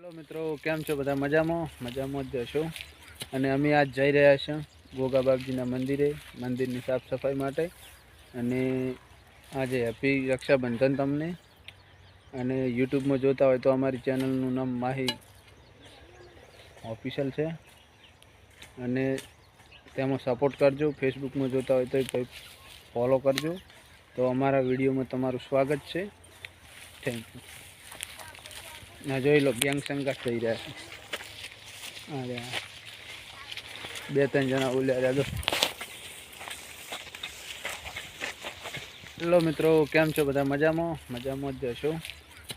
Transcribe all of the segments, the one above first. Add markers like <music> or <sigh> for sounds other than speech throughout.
Hello મિત્રો, કેમ છો બધા? મજામાં? મજામાં જ જશો અને અમે આજ જઈ રહ્યા છીએ ગોગા બાપજીના મંદિરે, મંદિરની સાફ સફાઈ માટે. અને આજે હેપી રક્ષાબંધન તમને. અને યુટ્યુબમાં જોતા હોય તો અમારી ચેનલનું નામ માહી ઓફિશિયલ છે. અને તેમાં સપોર્ટ કરજો. ફેસબુકમાં જોતા હોય તો ફોલો કરજો. તો અમારા વિડીયોમાં તમારું સ્વાગત છે. Thank you. ના જોઈ લો ગેંગ સંઘર્ષ થઈ રહ્યા છે. અરે બે, ત્રણ જણા ઉલ્યા રહ્યા. હેલો મિત્રો, કેમ છો બધા? મજામાં? મજામાં જ જશો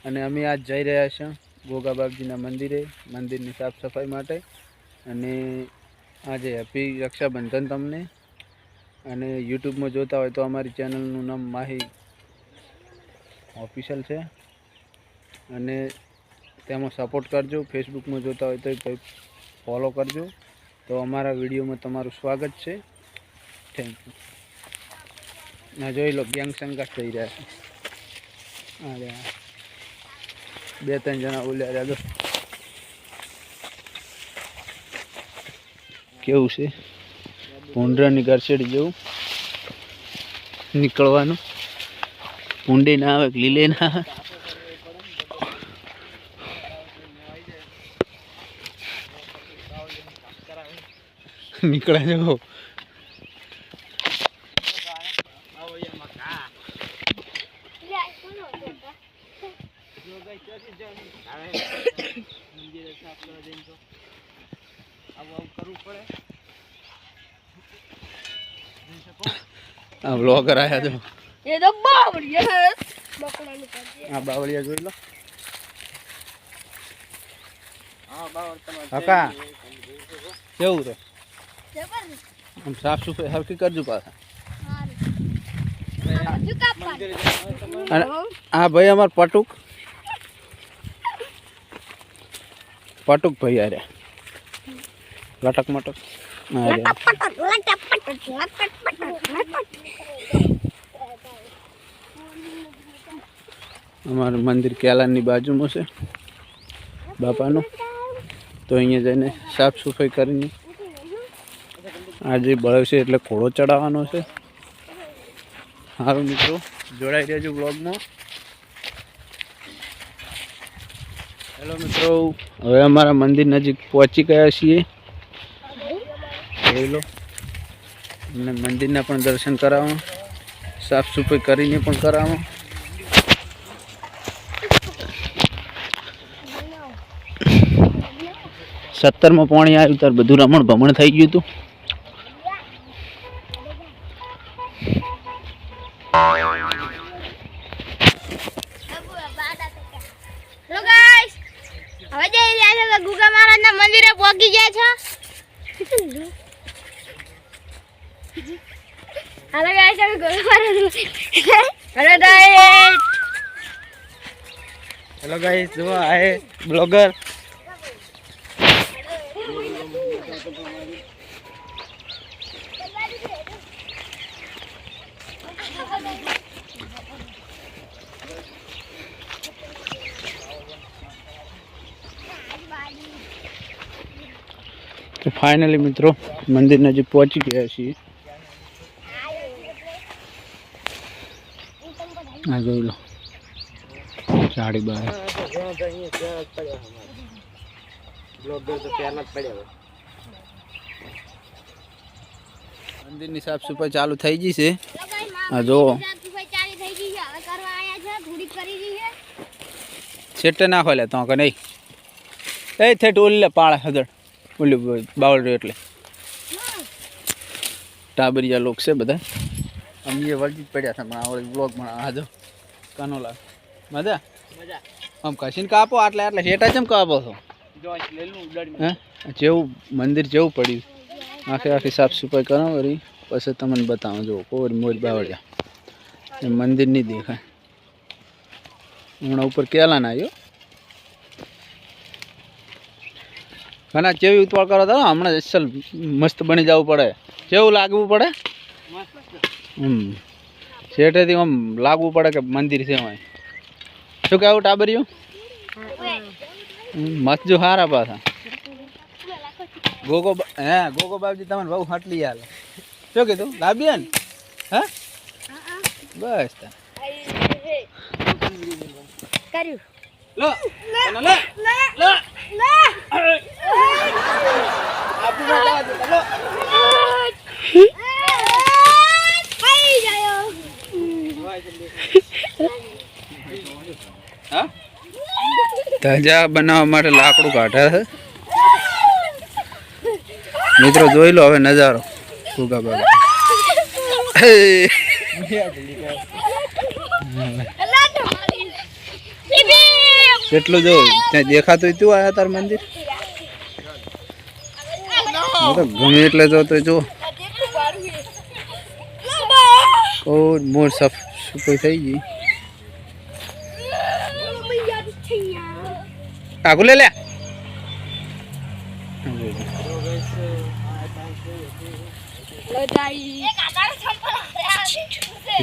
અને અમે આજ જઈ રહ્યા છીએ ગોગા બાપજીના મંદિરે, મંદિરની સાફ સફાઈ માટે. અને આજે હેપી રક્ષાબંધન તમને. અને યુટ્યુબમાં જોતા હોય તો અમારી ચેનલનું નામ માહી ઓફિશિયલ છે. અને તેમાં સપોર્ટ કરજો. ફેસબુકમાં જોતા હોય તો કંઈક ફોલો કરજો. તો અમારા વિડીયોમાં તમારું સ્વાગત છે. થેન્ક યુ ના જોઈ લો ગેંગ સંઘર્ષ થઈ રહ્યા છે. અરે. બે, ત્રણ જણા ઉલ્યા રહ્યા. કેવું છે? ભૂંડરાની ગરસેડી જેવું. નીકળવાનું. ભૂંડી ના આવે, લીલે ના આવે. <laughs> નીકળે જો આ બ્લોગર આયા જો. એ તો બાવળિયા આ બાવળિયા જોઈ લો. કાકા કેવું રે જબરદસ્ત આમ સાફ સફાઈ હરકી કરજો પાછા. અને આ ભાઈ અમાર પટુક. પટુક ભાઈ અરે લટક મટક. અમારું મંદિર કેલાની બાજુમાં છે. બાપાનું. તો અહીંયા જઈને સાફ સફાઈ કરીને આજે બળવ છે એટલે ઘોડો ચડાવવાનો છે. સારું મિત્રો, જોડાઈ રહેજો બ્લોગમાં. હેલો મિત્રો, હવે અમારા મંદિર નજીક પહોંચી ગયા છીએ. જોઈ લો. અને મંદિરના પણ દર્શન કરાવો સાફ સફાઈ કરીને પણ કરાવો સત્તરમાં પાણી આવ્યું, ત્યારે બધું રમણ ભમણ થઈ ગયું હતું હેલો ગાઈસ હવે જઈ રહ્યા છે ગુગા મહારાજના મંદિરે પહોંચી ગયા છો હેલો ગાઈસ અમે Guga Maharaj hello guys hello guys જો આ બ્લોગર તો ફાઇનલી મિત્રો મંદિર નજીક પહોંચી ગયા છીએ આ જોઈ લો. સાડી બાર. મંદિરની સાફ સફાઈ ચાલુ થઈ ગઈ છે. હા જુઓ ચાલી થઈ ગઈ છે હવે કરવા આયા છે થોડીક કરી રહી છે છેટે નાખો લે તો કે નહીં. એ થેટ ઓલી લે પાળે હદળ ઓલી બાવળ એટલે. ટાબરિયા લોક છે બધા. અમે એ વળગી જ પડ્યા હતા પણ આવડે બ્લોગ પણ આજો જો કાનો લાગ મજા. આમ કસીને કાપો આટલે આટલે હેટા ચમ કાપો છો? જેવું મંદિર જેવું પડ્યું. આખે આખી સાફ સફાઈ કરો વળી પછી તમને બતાવો. જો કોર મોર બાવળિયા. એ મંદિર નહીં દેખાય. હમણાં ઉપર કેલા ના આવ્યો ઘણા જેવી ઉતવાળ કરો તો હમણાં અસલ મસ્ત બની જવું પડે. કેવું લાગવું પડે. હમ. શેઠેથી આમ લાગવું પડે કે મંદિર છે હોય શું કહેવું ટાબરિયું મસ્ત જો હારા પાછા. ગોગો હે ગોગો બાપજી તમને બહુ હાટલી હાલે શું કીધું? લાવ્યા ને હા? બસ કર્યું. લો લો. લો લો લો. ખાઈ જાય ધજા બનાવવા માટે લાકડું કાઢે છે. મિત્રો જોઈ લો હવે નજારો. ફુગા કેટલું જોયું ત્યાં દેખાતું તું આયા તાર મંદિર? તો ગમે એટલે જો તો જો કોઈ મોર સફ સુપઈ થઈ ગઈ. આગુ લે લે.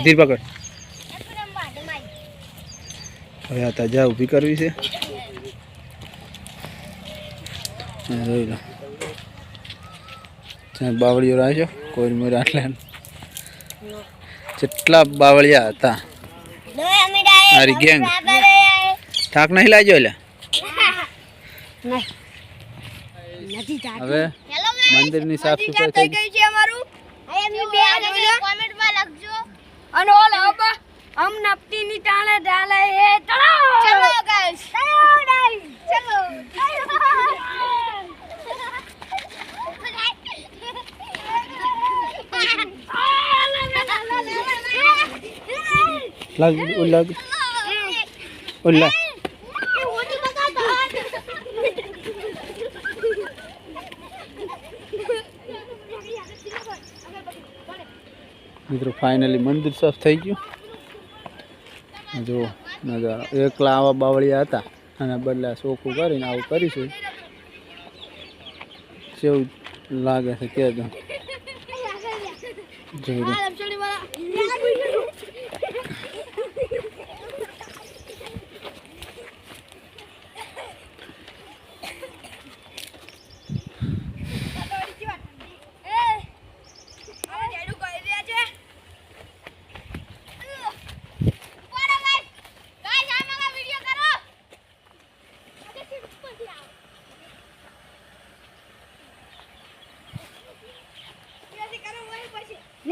ધીર પકડ. હવે આ તાજા ઊભી કરવી છે. જોઈ લો. ત્યાં બાવળીઓ રાખ્યો કોઈ મોર આટલા જેટલા બાવળિયા હતા. હારી ગેંગ. થાક નહીં લાગ્યો એટલે? હવે મંદિરની સાફ સફાઈ થઈ ગઈ છે અમારું? કોમેન્ટમાં લખજો. અને ઓલ અબા હમ નપતી ની ટાણે ડાલે હે તળો ચલો ગાઈસ ચલો લાગ ઓલ લાગ ઓલ લાગ મિત્રો ફાઇનલી મંદિર સાફ થઈ ગયું. જો નજારો એકલા આવા બાવળિયા હતા. અને બદલે ચોખ્ખું કરીને આવું કરીશું. કેવું લાગે છે કે <laughs>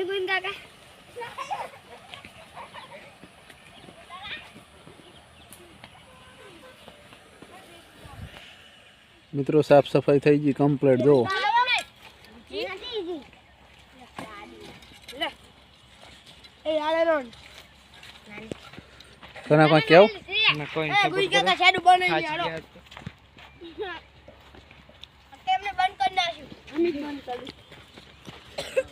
જોઈ કાકા મિત્રો સાફ સફાઈ થઈ ગઈ કમ્પ્લીટ જો તને કોઈ કેવું? બંધ કરી નાખ્યું. અમે બંધ કરી.